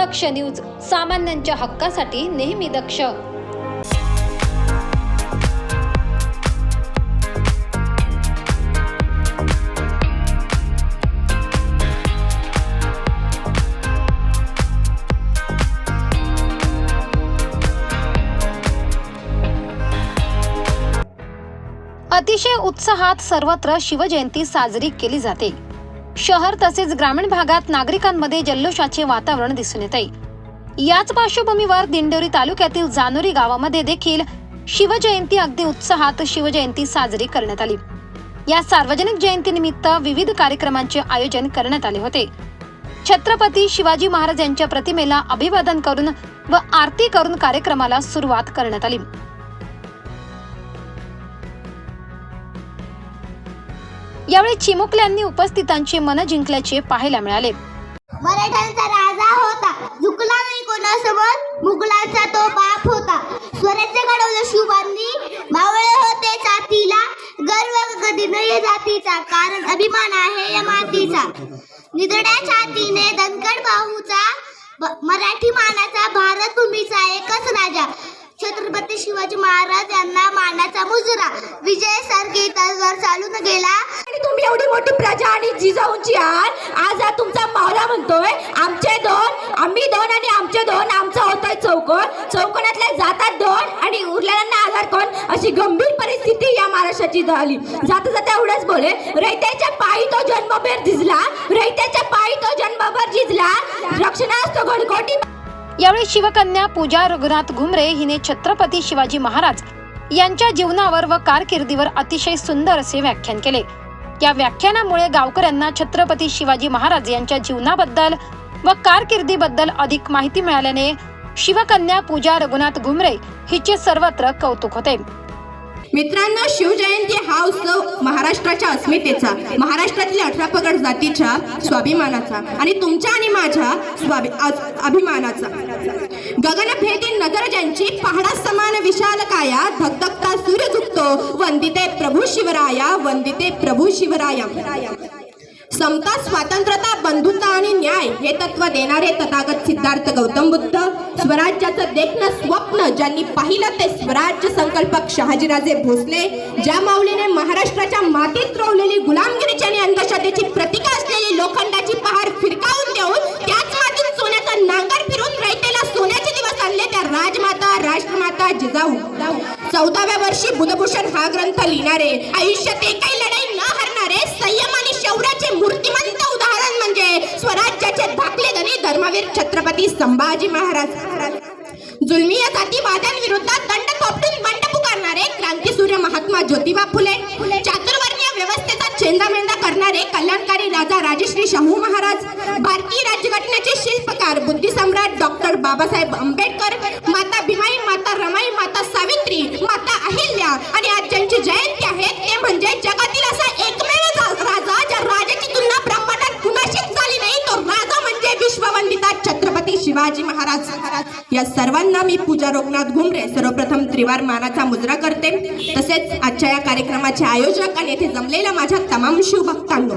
दक्ष news सामान्यांच्या हक्कासाठी नेहमी दक्ष. अतिशय उत्साहात सर्वत्र शिवजयंती साजरी केली जाते. शहर तसेच ग्रामीण भागात नागरिकांमध्ये जल्लोषाचे वातावरण दिसून येते याच पार्श्वभूमीवर दिंडोरी तालुक्यातील जानोरी गावामध्ये देखील शिवजयंती अगदी उत्साहात शिवजयंती साजरी करण्यात आली. या सार्वजनिक जयंतीनिमित्त विविध कार्यक्रमांचे आयोजन करण्यात आले होते. छत्रपती शिवाजी महाराज यांच्या प्रतिमेला अभिवादन करून व आरती करून कार्यक्रमाला सुरुवात करण्यात आली. यावेळी चिमुकल्यांनी उपस्थितांचे मन जिंकल्याचे पाहायला मिळाले. मराठ्यांचा राजा होता. झुकला नाही कोणासमोर. मुघलांचा तो बाप होता. स्वराज्य घडवलं शिवांनी मावळे होते जातीला. गर्व कधी नाही जातीचा. कारण अभिमान आहे या मातीचा. निधड्या छातीने दणकट बाहूचा मराठी मानाचा भारत भूमीचा एकच राजा. छत्रपती शिवाजी महाराज यांना मानाचा मुजरा. विजय सारखी तलवार चालून गेला. आणि तुम्ही एवढी मोठी प्रजा आणि जिजाऊंची आहात. आज हा तुमचा मावला म्हणतोय. आमचे दोन आम्ही दोन आणि आमचे दोन आमचा होतोय चौकोन. चौकोनातल्या जातात दोन आणि उरलेल्यांना आधार कोण? अशी गंभीर परिस्थिती या महाराष्ट्राची झाली. जाता जाता एवढंच बोले रयत्याच्या पायी तो जन्मभर झिजला रयत्याच्या पायी तो जन्मभर झिजला रक्षणास तो घडकोटी यावेळी शिवकन्या पूजा रघुनाथ घुमरे हिने छत्रपती शिवाजी महाराज यांच्या जीवनावर व कारकिर्दीवर अतिशय सुंदर असे व्याख्यान केले. या व्याख्यानामुळे गावकऱ्यांना छत्रपती शिवाजी महाराज यांच्या जीवनाबद्दल व कारकिर्दीबद्दल अधिक माहिती मिळाल्याने शिवकन्या पूजा रघुनाथ घुमरे हिचे सर्वत्र कौतुक होते. मित्रांनो शिवजयंती हा उत्सव महाराष्ट्राच्या अस्मितेचा महाराष्ट्रातल्या अठरा पगड जातीच्या स्वाभिमानाचा आणि तुमच्या आणि माझ्या स्वाभि अभिमानाचा. गगनभेदी नजर ज्यांची पहाडा समान विशाल काया धगधगता सूर्य झुकतो वंदिते प्रभू शिवराया वंदिते प्रभू शिवराया. समता स्वातंत्र्यता बंधुता आणि न्याय हे तत्व देणारे तथागत सिद्धार्थ गौतम बुद्ध. स्वराज्याचं देखणं स्वप्न ज्यांनी पाहिलं ते स्वराज्य संकल्पक शहाजीराजे भोसले ज्या माऊलीने महाराष्ट्राच्या मातीत रोवलेली गुलामगिरीची आणि अंधश्रद्धेची प्रतीक असलेली लोखंडाची पहार फिरकावून देऊन त्याच मातीत सोन्याचा नांगर फिरून रयतेला सोन्याचे दिवस आणले त्या राजमाता राष्ट्रमाता जिजाऊ. चौदाव्या वर्षी बुधभूषण हा ग्रंथ लिहिणारे आयुष्यात एकही लढाई न हरणारे संयमाने शौर्याचे मूर्तिमंत उदाहरण म्हणजे स्वराज्याचे धाकले धनी धर्मवीर छत्रपती संभाजी महाराज. जुलमी या जातीवाद्यांविरोधात दंड थोपटून बंड पुकारणारे क्रांतीसूर्य महात्मा ज्योतिबा फुले चातुर्वर्णीय व्यवस्थेचा चेंदामेंदा करणारे कल्याणकारी राजा राजश्री शाहू महाराज भारतीय राज्यघटनेचे शिल्पकार बुद्धिसम्राट डॉक्टर बाबासाहेब आंबेडकर माता भीमाई माता रमाई माता सावित्री माता अहिल्या आणि आज ज्यांची जयंती आहे ते म्हणजे जगातील असा एकमेव जा- राजा ज्या राजाची तुलना ब्रह्मांडात कुणाशीच झाली नाही तो राजा म्हणजे विश्ववंदिता छत्रपती शिवाजी महाराज. या सर्वांना मी पूजा रोगनाथ घुमरे सर्वप्रथम त्रिवार मानाचा मुजरा करते. तसेच आजच्या या कार्यक्रमाचे आयोजक आणि येथे जमलेल्या माझ्या तमाम शिवभक्तांनो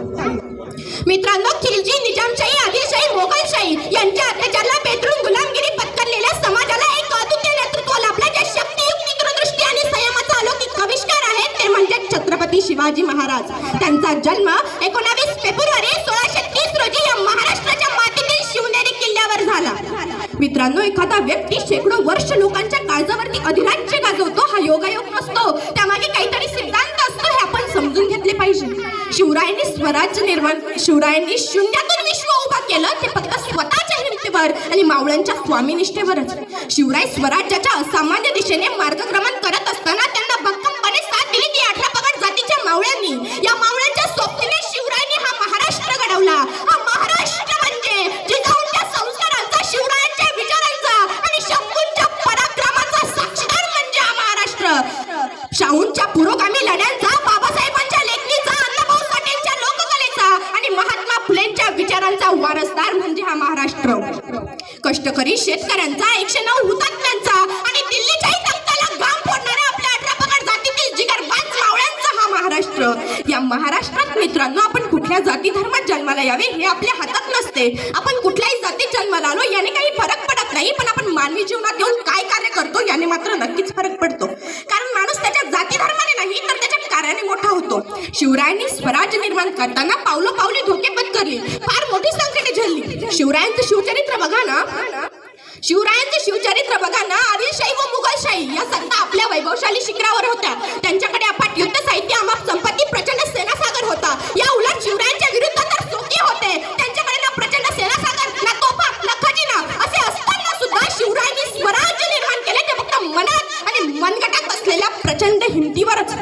मित्रांनो खिलजी निजामशाही आदिलशाही मोगलशाही यांच्या अत्याचारला पेटून गुलामगिरी पत्करलेल्या समाजाला एक अद्वितीय नेतृत्व लाभला. जे शक्ती दूरदृष्टी आणि संयमाचा अलौकिक आविष्कार आहे ते म्हणजे छत्रपती शिवाजी महाराज. त्यांचा जन्म एकोणावीस फेब्रुवारी सोळाशे तीस रोजी या महाराष्ट्राच्या झाला. मित्रांनो एखादा व्यक्ती शेकडो वर्ष लोकांच्या काळजावरती अधिराज्य गाजवतो हा योगायोग नसतो. त्यामागे काहीतरी सिद्धांत असतो हे आपण समजून घेतले पाहिजे. शिवरायांनी स्वराज्य निर्माण शिवरायांनी शून्यातून विश्व उभा केलं ते फक्त स्वतःच्या हिमतीवर आणि मावळ्यांच्या स्वामीनिष्ठेवरच शिवराय स्वराज्याच्या असामान्य दिशेने मार्गक्रमण करत असताना त्या शाहूंच्या पुरोगामी लढ्यांचा बाबासाहेबांच्या लेखणीचा अण्णाभाऊ साठेंच्या लोककलेचा आणि महात्मा फुलेंच्या विचारांचा वारसदार म्हणजे हा महाराष्ट्र. कष्टकरी शेतकऱ्यांचा एकशे नऊ हुतात्म्यांचा आणि दिल्लीच्याही तख्ताला घाम फोडणाऱ्या आपल्या अठरा पगड जातीतील जिगरबाज मावळ्यांचा हा महाराष्ट्र. या महाराष्ट्रात मित्रांनो आपण कुठे कुठल्या जाती धर्मात जन्माला यावे हे आपल्या हातात नसते. आपण कुठल्याही जातीत जन्माला आलो याने काही फरक पडत नाही पण आपण मानवी जीवनात येऊन काय कार्य करतो याने मात्र नक्कीच फरक पडतो. कारण माणूस त्याच्या जाती धर्माने नाही तर त्याच्या कार्याने मोठा होतो. शिवरायांनी स्वराज्य निर्माण करताना पावलो पावली धोके पत्करली फार मोठी संकटे झेलली. शिवरायांचं शिवचरित्र बघा ना. शिवरायांचे शिवचरित्र बघा ना आदिलशाही व मुघलशाही या सत्ता आपल्या वैभवशाली शिखरावर होत्या. त्यांच्याकडे आपण युद्ध साहित्य अमाप संपत्ती प्रचंड सेनासागर होता या उलट शिवरायांच्या विरुद्ध तर सोके होते त्यांच्याकडे ना प्रचंड सेनासागर ना तोफा ना खजिना असे असताना सुद्धा शिवरायांनी स्वराज्य निर्माण केले ते फक्त मनात आणि मनगटात असलेल्या प्रचंड हिमतीवरच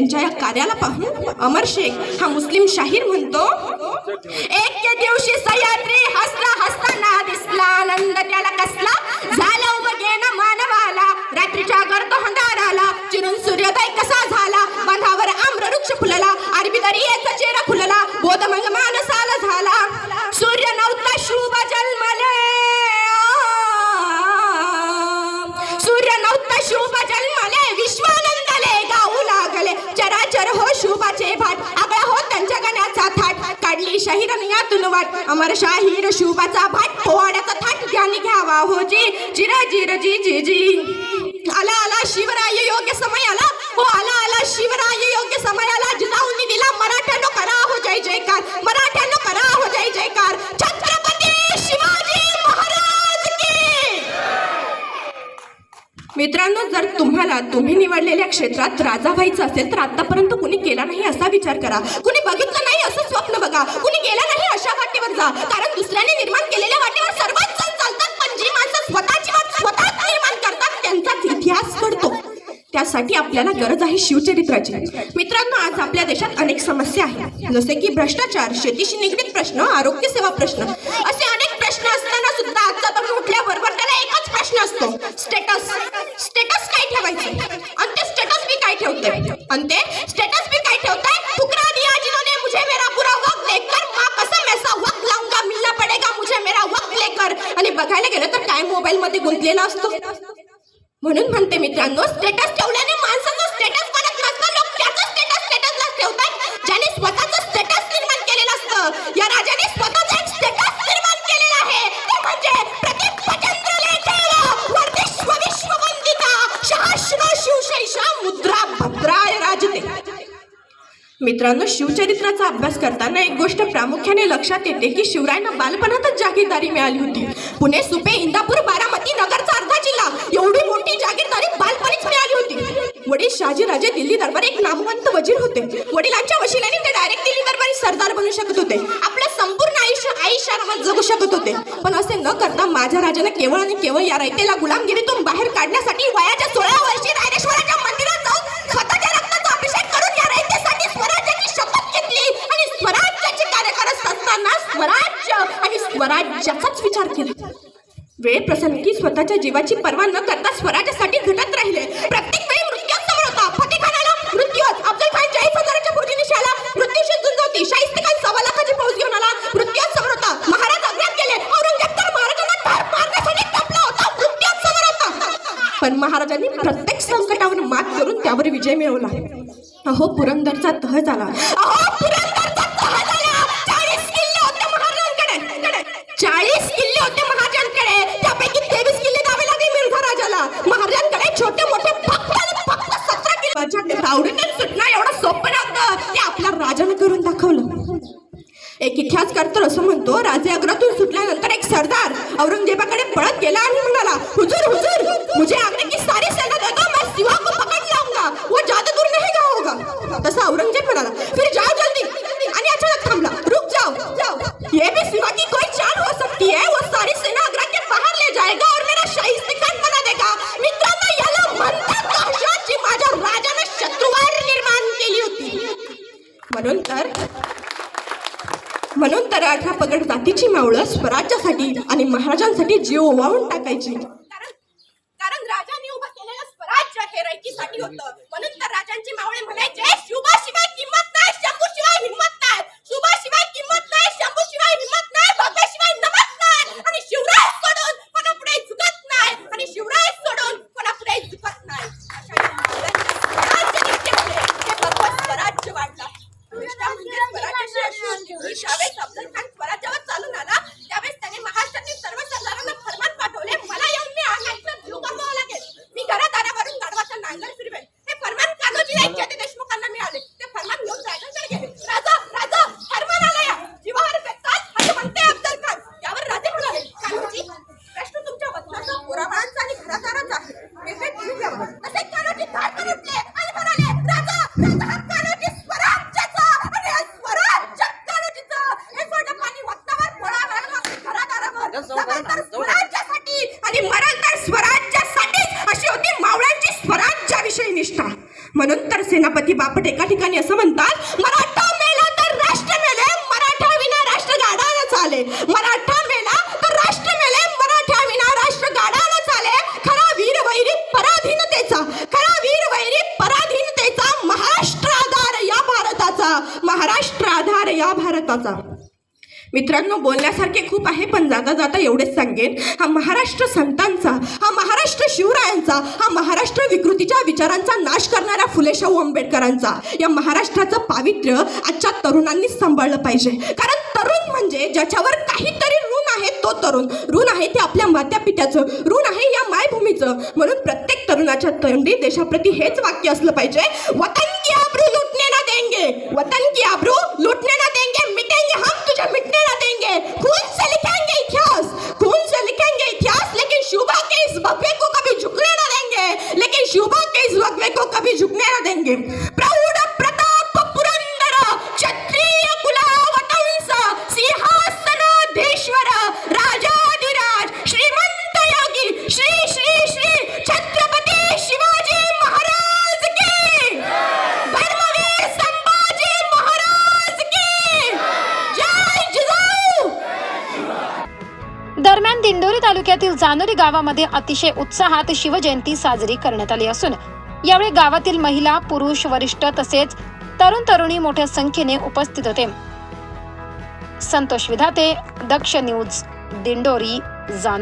त्यांच्या या कार्याला पाहून अमर शेख हा मुस्लिम शाहीर म्हणतो. एक दिवशी सह्याद्री हसला हसताना दिसला आनंद त्या शाहीर वाट. अमर शाहीर शुभाचा भाट. पोवाड्याचा थाट ज्ञानी घ्यावा हो जी. जिर जिर जी जी जी. आला आला शिवराय योग्य समय आला हो आला आला शिवराय योग्य समय आला जिजाऊंनी दिला मराठ्यानो करा हो जय जयकार. मराठ्यानो करा हो जय जयकार. छत्र शिवाजी महाराज की मित्रांनो जर तुम्हाला तुम्ही निवडलेल्या क्षेत्रात राजा व्हायचं असेल तर आतापर्यंत कुणी केला नाही असा विचार करा. कुणी बघितलं नाही असं स्वप्न बघा. कुणी गेला नाही अशा वाटेवर जा. कारण दुसऱ्याने निर्माण केलेल्या वाटेवर सर्वच जण चालतात पण जी माणसं स्वतःची वाट स्वतःच निर्माण करतात त्यांचाच इतिहास घडतो. त्यासाठी आपल्याला गरज आहे शिवचरित्राची. मित्रांनो आज आपल्या देशात अनेक समस्या आहेत. जसे की भ्रष्टाचार शेतीशी निगडीत प्रश्न आरोग्य सेवा प्रश्न. असे अनेक प्रश्न असताना सुद्धा आजचा तरुण उठल्याबरोबर त्याला एकच प्रश्न असतो. स्टेटस. स्टेटस काय ठेवायचं? आणि ते स्टेटस मी काय ठेवते आणि ते स्टेटस मी काय ठेवताय? ठुकरा दिया जिन्होंने मुझे मेरा पूरा वक्त लेकर मां कसम ऐसा वक्त लाऊंगा मिलना पडेगा मुझे मेरा वक्त लेकर. आणि बघायला गेलं तर काय मोबाईल मध्ये गुंतलेला असतो. म्हणून म्हणते मित्रांनो स्टेटस ठेवल्याने माणसाचं स्टेटस मित्रांनो शिवचरित्राचा अभ्यास करताना एक गोष्ट प्रामुख्याने लक्षात येते की शिवरायांना बालपणातच जागीरदारी मिळाली होती. पुणे सुपे इंदापूर बारामती नगरचा अर्धा जिल्हा. एवढी मोठी जागीरदारी बालपणीच मिळाली होती. वडील शहाजीराजे दिल्ली दरबार एक नामवंत वजीर होते. वडिलांच्या वशिल्याने ते डायरेक्ट दिल्ली दरबारी सरदार बनू शकत होते. आपलं संपूर्ण आयुष्य आयुष्य आरामात जगू शकत होते. पण असे न करता माझ्या राजाने केवळ आणि केवळ या रयतेला गुलामगिरीतून बाहेर काढण्यासाठी वयाच्या सोळा वर्षी रायरेश्वराच्या मंदिरात जाऊन स्वतःच्या रक्ताचा अभिषेक करून या रयतेसाठी स्वराज्याची शपथ घेतली आणि स्वराज्याचे कार्य करत असताना स्वराज्य आणि स्वराज्याचाच विचार केला वेळ प्रसंगी स्वतःच्या जीवाची पर्वा न करता स्वराज्यासाठी झटत राहिले. प्रत्येक वेळी मृत्यूच समोर होता. फतेह खानाला मृत्यूच. अफजल खान चाळीस हजाराच्या फौजीने आला मृत्यूशी झुंज होती शाहिस्ते खान सव्वा लाखाची फौज घेऊन आला. मृत्यूच समोर होता. महाराज अज्ञात गेले. औरंगजेब तर महाराजांना ठार मारण्यासाठी टपला होता. मृत्यूच समोर होता. पण महाराजांनी प्रत्येक संकटावर मात करून त्यावर विजय मिळवला. अहो पुरंदरचा तह झाला. अहो पुरंदरचा तह झाला चाळीस किल्ले होते महाराजांकडे चाळीस किल्ले होते महाराजांकडे त्यापैकी तेवीस किल्ले द्यावे लागले मिर्झा राजाला महाराजांकडे छोटे मोठे फक्त आणि फक्त सतरा किल्ले तावडीतून सुटणं एवढं सोपं नव्हतं ते आपल्या राजाने करून दाखवलं एक इतिहासकार तर असं म्हणतो राजे आग्रातून सुटल्यानंतर एक सरदार औरंगजेबाकडे पळत गेला आणि म्हणाला हुजूर हुजूर मुझे आग्रे की सारी सेना दे दो मैं सिवा को पकड़ लाऊंगा वो ज्यादा दूर नहीं गया होगा तसा औरंगजेब म्हणाला फिर जाओ जल्दी आणि अचानक थांबला रुक जाओ जाओ ये भी सिवा की कोई चाल हो सकती है वो सारी सेना आगरा के बाहर ले जाएगा और मेरा शाहिस्ते खान बना देगा मित्रांनो याला म्हणतात दहशत जी माझ्या राजाने शत्रुवार निर्माण केली होती म्हणून तर म्हणून तर अठरा मातीची मावळ मावळं स्वराज्यासाठी आणि महाराजांसाठी जीव ओवाळून टाकायची. कारण राजांनी उभं केलेलं स्वराज्य हे रयतीसाठी होतं. म्हणून तर राजांची मावळे म्हणायचे भारताचा मित्रांनो बोलण्यासारखे खूप आहे पण जाता जाता एवढेच सांगेन. हा महाराष्ट्र संतांचा हा महाराष्ट्र शिवरायांचा हा महाराष्ट्र विकृतीच्या विचारांचा नाश करणाऱ्या फुले शाहू आंबेडकरांचा या महाराष्ट्राचं पावित्र्य आजच्या तरुणांनी सांभाळलं पाहिजे. कारण तरुण म्हणजे ज्याच्यावर काहीतरी ऋण आहे तो तरुण. ऋण आहे ते आपल्या मात्यापित्याचं. ऋण आहे या मायभूमीचं. म्हणून प्रत्येक तरुणाच्या तंडी देशाप्रती हेच वाक्य असलं पाहिजे. वतन देंगे वतन की आबरू लूटने ना देंगे मिटेंगे हम तुझे मिटने ना देंगे। खून से लिखेंगे इतिहास दिंडोरी तालुक्यातील जानोरी गावामध्ये अतिशय उत्साहात शिवजयंती साजरी करण्यात आली असून यावेळी गावातील महिला पुरुष वरिष्ठ तसेच तरुण तरुणी मोठ्या संख्येने उपस्थित होते. संतोष विधाते दक्ष न्यूज दिंडोरी जानो